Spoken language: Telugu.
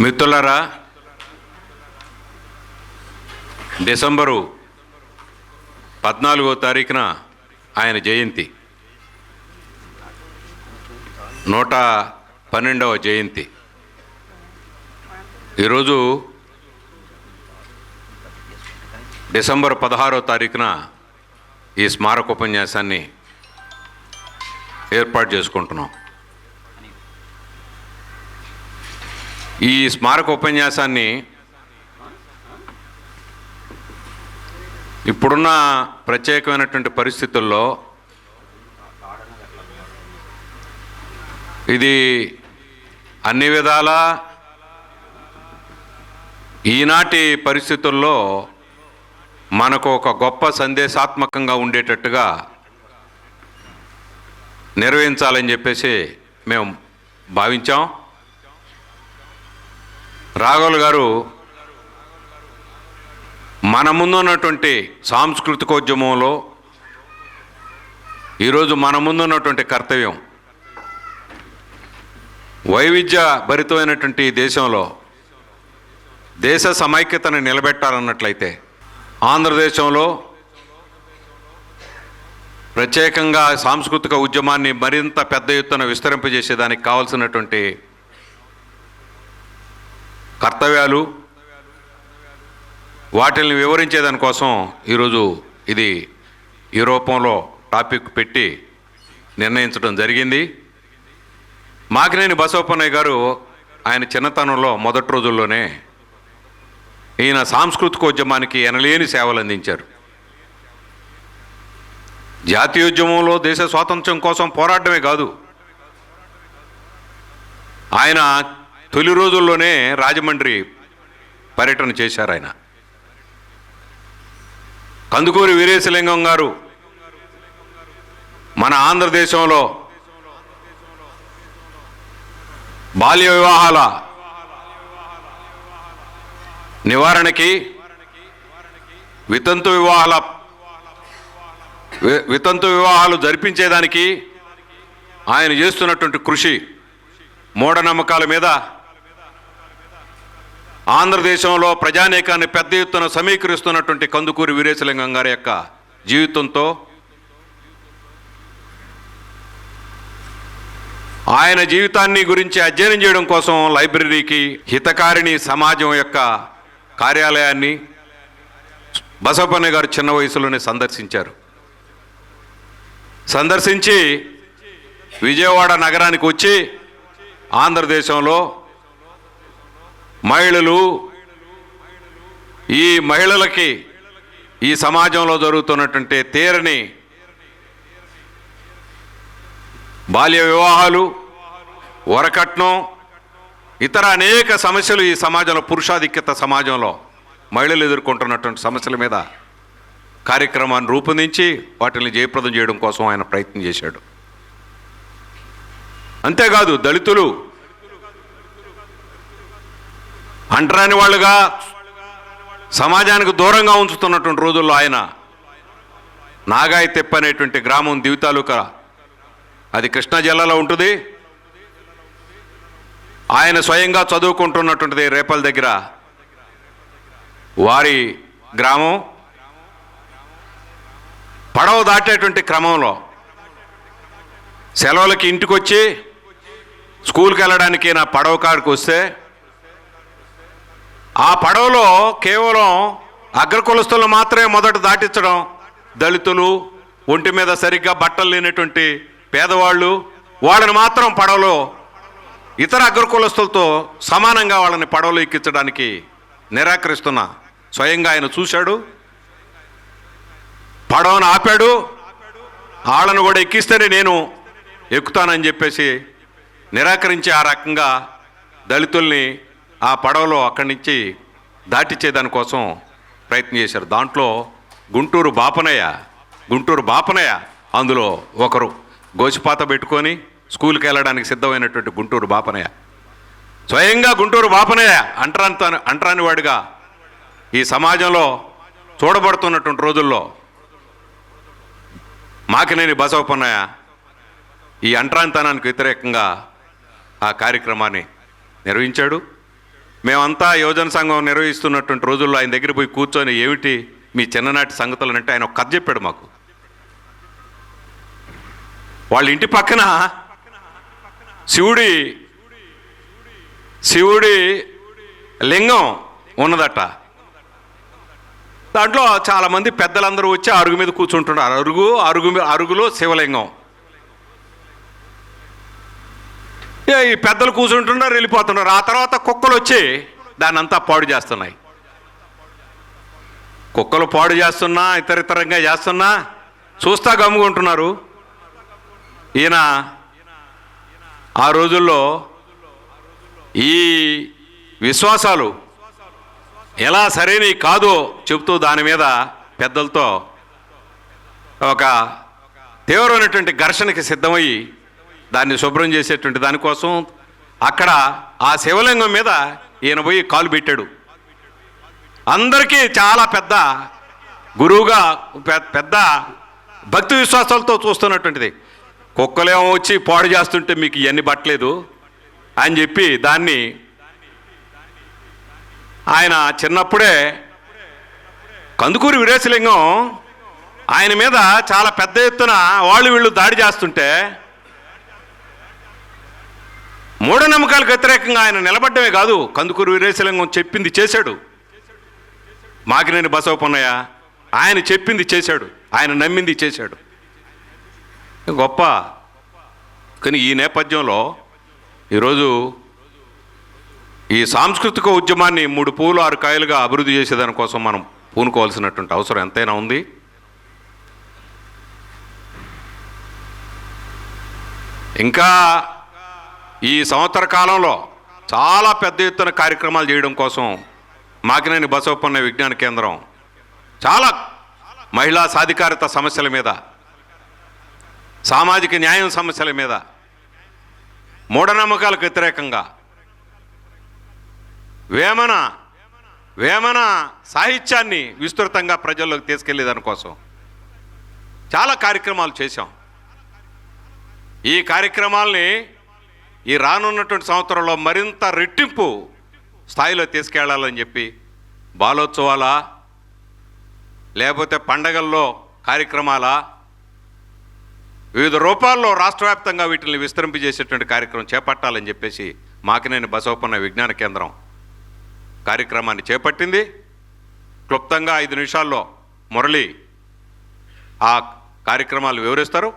మిత్రులారా డిసెంబరు పద్నాలుగో తారీఖున ఆయన జయంతి. నూట పన్నెండవ జయంతి. ఈరోజు డిసెంబర్ పదహారో తారీఖున ఈ స్మారక ఉపన్యాసాన్ని ఏర్పాటు చేసుకుంటున్నాం. ఈ స్మారక ఉపన్యాసాన్ని ఇప్పుడున్న ప్రత్యేకమైనటువంటి పరిస్థితుల్లో ఇది అన్ని విధాల ఈనాటి పరిస్థితుల్లో మనకు ఒక గొప్ప సందేశాత్మకంగా ఉండేటట్టుగా నిర్వహించాలని చెప్పేసి మేము భావించాం. రాఘవులు గారు మన ముందున్నటువంటి సాంస్కృతికోద్యమంలో ఈరోజు మన ముందున్నటువంటి కర్తవ్యం వైవిధ్య భరితమైనటువంటి దేశంలో దేశ సమైక్యతను నిలబెట్టాలన్నట్లయితే ఆంధ్రదేశంలో ప్రత్యేకంగా సాంస్కృతిక ఉద్యమాన్ని మరింత పెద్ద ఎత్తున విస్తరింపజేసేదానికి కావాల్సినటువంటి కర్తవ్యాలు వాటిని వివరించేదానికోసం ఈరోజు ఇది ఈ రూపంలో టాపిక్ పెట్టి నిర్ణయించడం జరిగింది. మాకినేని బసవపన్నయ్య గారు ఆయన చిన్నతనంలో మొదటి రోజుల్లోనే ఈయన సాంస్కృతికోద్యమానికి ఎనలేని సేవలు అందించారు. జాతీయోద్యమంలో దేశ స్వాతంత్రం కోసం పోరాటమే కాదు ఆయన తొలి రోజుల్లోనే రాజమండ్రి పర్యటన చేశారు ఆయన. కందుకూరి వీరేశలింగం గారు మన ఆంధ్రదేశంలో బాల్య వివాహాల నివారణకి వితంతు వివాహాల వితంతు వివాహాలు జరిపించేదానికి ఆయన చేస్తున్నటువంటి కృషి మూఢనమ్మకాల మీద ఆంధ్రదేశంలో ప్రజానీకాన్ని పెద్ద ఎత్తున సమీకరిస్తున్నటువంటి కందుకూరి వీరేశలింగం గారి యొక్క జీవితంతో ఆయన జీవితాన్ని గురించి అధ్యయనం చేయడం కోసం లైబ్రరీకి హితకారిణి సమాజం యొక్క కార్యాలయాన్ని బసవపన్న గారు చిన్న వయసులోనే సందర్శించారు. సందర్శించి విజయవాడ నగరానికి వచ్చి ఆంధ్రదేశంలో మహిళలు ఈ మహిళలకి ఈ సమాజంలో జరుగుతున్నటువంటి తీరని బాల్య వివాహాలు వరకట్నం ఇతర అనేక సమస్యలు ఈ సమాజంలో పురుషాధిక్యత సమాజంలో మహిళలు ఎదుర్కొంటున్నటువంటి సమస్యల మీద కార్యక్రమాన్ని రూపొందించి వాటిని జయప్రదం చేయడం కోసం ఆయన ప్రయత్నం చేశాడు. అంతేకాదు దళితులు అంటరాని వాళ్ళుగా సమాజానికి దూరంగా ఉంచుతున్నటువంటి రోజుల్లో ఆయన నాగాయి తెప్ప అనేటువంటి గ్రామం దివి తాలూకా అది కృష్ణా జిల్లాలో ఉంటుంది. ఆయన స్వయంగా చదువుకుంటున్నటువంటిది రేపల దగ్గర వారి గ్రామం. పడవ దాటేటువంటి క్రమంలో సెలవులకి ఇంటికి వచ్చి స్కూల్కి వెళ్ళడానికి నా పడవ కాడికి వస్తే ఆ పడవలో కేవలం అగ్రకులస్తులను మాత్రమే మొదట దాటించడం దళితులు ఒంటి మీద సరిగ్గా బట్టలు లేనటువంటి పేదవాళ్ళు వాళ్ళని మాత్రం పడవలో ఇతర అగ్రకులస్తులతో సమానంగా వాళ్ళని పడవలో ఎక్కించడానికి నిరాకరిస్తున్న స్వయంగా ఆయన చూశాడు. పడవను ఆపాడు. వాళ్ళను కూడా ఎక్కిస్తేనే నేను ఎక్కుతానని చెప్పేసి నిరాకరించి ఆ రకంగా దళితుల్ని ఆ పడవలో అక్కడి నుంచి దాటించేదానికోసం ప్రయత్నం చేశారు. దాంట్లో గుంటూరు బాపనయ్య గుంటూరు బాపనయ్య అందులో ఒకరు గోసిపాత పెట్టుకొని స్కూల్కి వెళ్ళడానికి సిద్ధమైనటువంటి గుంటూరు బాపనయ్య. స్వయంగా గుంటూరు బాపనయ్య అంటరాని అంటరాని వాడిగా ఈ సమాజంలో చూడబడుతున్నటువంటి రోజుల్లో మాకినేని బసవపన్నయ్య ఈ అంటరానితనానికి వ్యతిరేకంగా ఆ కార్యక్రమాన్ని నిర్వహించాడు. మేమంతా యువజన సంఘం నిర్వహిస్తున్నటువంటి రోజుల్లో ఆయన దగ్గర పోయి కూర్చొని ఏమిటి మీ చిన్ననాటి సంగతులు అంటే ఆయన ఒక కథ చెప్పాడు మాకు. వాళ్ళ ఇంటి పక్కన శివుడి శివుడి లింగం ఉన్నదట. దాంట్లో చాలామంది పెద్దలందరూ వచ్చి అరుగు మీద కూర్చుంటున్నారు. అరుగు అరుగు అరుగులో శివలింగం. ఈ పెద్దలు కూర్చుంటున్నారు వెళ్ళిపోతున్నారు. ఆ తర్వాత కుక్కలు వచ్చి దాన్ని అంతా పాడు చేస్తున్నాయి. కుక్కలు పాడు చేస్తున్నా ఇతరితరంగా చేస్తున్నా చూస్తా గమ్ముకుంటున్నారు. ఈయన ఆ రోజుల్లో ఈ విశ్వాసాలు ఎలా సరైనవి కాదో చెబుతూ దాని మీద పెద్దలతో ఒక తీవ్రమైనటువంటి ఘర్షణకి సిద్ధమయ్యి దాన్ని శుభ్రం చేసేటువంటి దానికోసం అక్కడ ఆ శివలింగం మీద ఈయన పోయి కాలు పెట్టాడు. అందరికీ చాలా పెద్ద గురువుగా పెద్ద భక్తి విశ్వాసాలతో చూస్తున్నటువంటిది. కుక్కలేమో వచ్చి పాడు చేస్తుంటే మీకు ఇవన్నీ పట్టలేదు అని చెప్పి దాన్ని ఆయన చిన్నప్పుడే కందుకూరి వీరేశలింగం ఆయన మీద చాలా పెద్ద ఎత్తున వాళ్ళు వీళ్ళు దాడి చేస్తుంటే మూఢనమ్మకాలకు వ్యతిరేకంగా ఆయన నిలబడ్డమే కాదు కందుకూరి వీరేశలింగం చెప్పింది చేశాడు. మాకినేని బసవపన్నయ్య ఆయన చెప్పింది చేశాడు ఆయన నమ్మింది చేశాడు. గొప్ప. కానీ ఈ నేపథ్యంలో ఈరోజు ఈ సాంస్కృతిక ఉద్యమాన్ని మూడు పూలు ఆరు కాయలుగా అభివృద్ధి చేసేదానికోసం మనం పూనుకోవాల్సినటువంటి అవసరం ఎంతైనా ఉంది. ఇంకా ఈ సంవత్సర కాలంలో చాలా పెద్ద ఎత్తున కార్యక్రమాలు చేయడం కోసం మాకినేని బసవపన్న విజ్ఞాన కేంద్రం చాలా మహిళా సాధికారత సమస్యల మీద సామాజిక న్యాయం సమస్యల మీద మూఢనమ్మకాలకు వ్యతిరేకంగా వేమన వేమన సాహిత్యాన్ని విస్తృతంగా ప్రజల్లోకి తీసుకెళ్ళే దానికోసం చాలా కార్యక్రమాలు చేశాం. ఈ కార్యక్రమాల్ని ఈ రానున్నటువంటి సంవత్సరంలో మరింత రెట్టింపు స్థాయిలో తీసుకెళ్ళాలని చెప్పి బాలోత్సవాలా లేకపోతే పండగల్లో కార్యక్రమాలా వివిధ రూపాల్లో రాష్ట్ర వ్యాప్తంగా వీటిని విస్తరింపజేసేటువంటి కార్యక్రమం చేపట్టాలని చెప్పేసి మాకినేని బసవపన్న విజ్ఞాన కేంద్రం కార్యక్రమాన్ని చేపట్టింది. క్లుప్తంగా ఐదు నిమిషాల్లో మురళి ఆ కార్యక్రమాలు వివరిస్తారు.